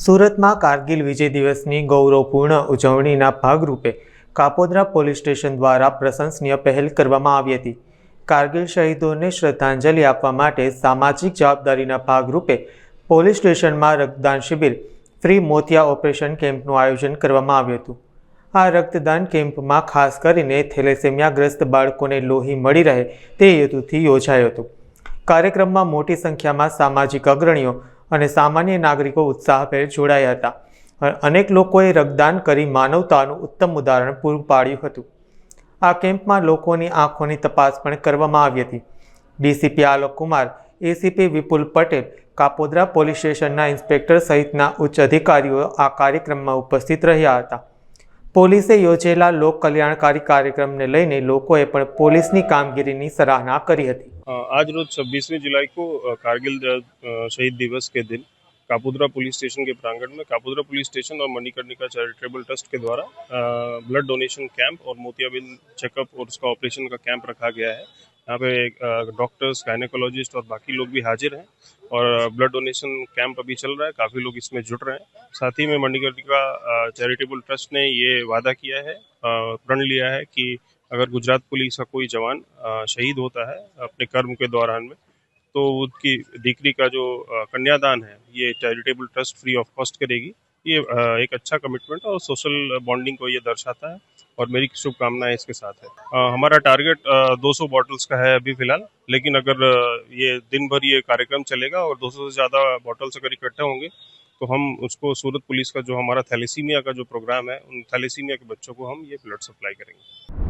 સુરતમાં કારગિલ વિજય દિવસની ગૌરવપૂર્ણ ઉજવણીના ભાગરૂપે કાપોદ્રા પોલીસ સ્ટેશન દ્વારા પ્રશંસનીય પહેલ કરવામાં આવી હતી. કારગિલ શહીદોને શ્રદ્ધાંજલિ આપવા માટે સામાજિક જવાબદારીના ભાગરૂપે પોલીસ સ્ટેશનમાં રક્તદાન શિબિર, ફ્રી મોતિયા ઓપરેશન કેમ્પનું આયોજન કરવામાં આવ્યું હતું. આ રક્તદાન કેમ્પમાં ખાસ કરીને થેલેસેમિયાગ્રસ્ત બાળકોને લોહી મળી રહે તે હેતુથી યોજાયો હતો. કાર્યક્રમમાં મોટી સંખ્યામાં સામાજિક અગ્રણીઓ અને સામાન્ય નાગરિકો ઉત્સાહભેર જોડાયા હતા. અને અનેક લોકોએ રક્તદાન કરી માનવતાનું ઉત્તમ ઉદાહરણ પૂરું પાડ્યું હતું. આ કેમ્પમાં લોકોની આંખોની તપાસ પણ કરવામાં આવી હતી. DCP Alok Kumar, ACP Vipul Patel, Kapodra police સ્ટેશનના ઇન્સ્પેક્ટર સહિતના ઉચ્ચ અધિકારીઓ આ કાર્યક્રમમાં ઉપસ્થિત રહ્યા હતા. પોલીસે યોજેલા લોક કલ્યાણકારી કાર્યક્રમને લઈને લોકોએ પણ પોલીસની કામગીરીની સરાહના કરી હતી. आज रोज छब्बीसवीं जुलाई को कारगिल शहीद दिवस के दिन कापुद्रा पुलिस स्टेशन के प्रांगण में कापुद्रा पुलिस स्टेशन और मणिकर्णिका चैरिटेबल ट्रस्ट के द्वारा ब्लड डोनेशन कैंप और मोतियाबिंद चेकअप और उसका ऑपरेशन का कैंप रखा गया है। यहाँ पे डॉक्टर्स, गायनेकोलॉजिस्ट और बाकी लोग भी हाजिर हैं और ब्लड डोनेशन कैंप अभी चल रहा है, काफ़ी लोग इसमें जुट रहे हैं। साथ ही में मणिकर्णिका चैरिटेबल ट्रस्ट ने ये वादा किया है प्रण लिया है कि अगर गुजरात पुलिस का कोई जवान शहीद होता है अपने कर्म के दौरान में तो उसकी दीकरी का जो कन्यादान है ये charitable trust free of cost करेगी। ये एक अच्छा कमिटमेंट और सोशल बॉन्डिंग को ये दर्शाता है और मेरी शुभकामनाएँ इसके साथ है। हमारा टारगेट अ, 200 बॉटल्स का है अभी फ़िलहाल लेकिन अगर ये दिन भर ये कार्यक्रम चलेगा और 200 से ज़्यादा बॉटल्स अगर इकट्ठे होंगे तो हम उसको सूरत पुलिस का जो हमारा थैलेसीमिया का जो प्रोग्राम है उन थैलेसीमिया के बच्चों को हम ये ब्लड सप्लाई करेंगे।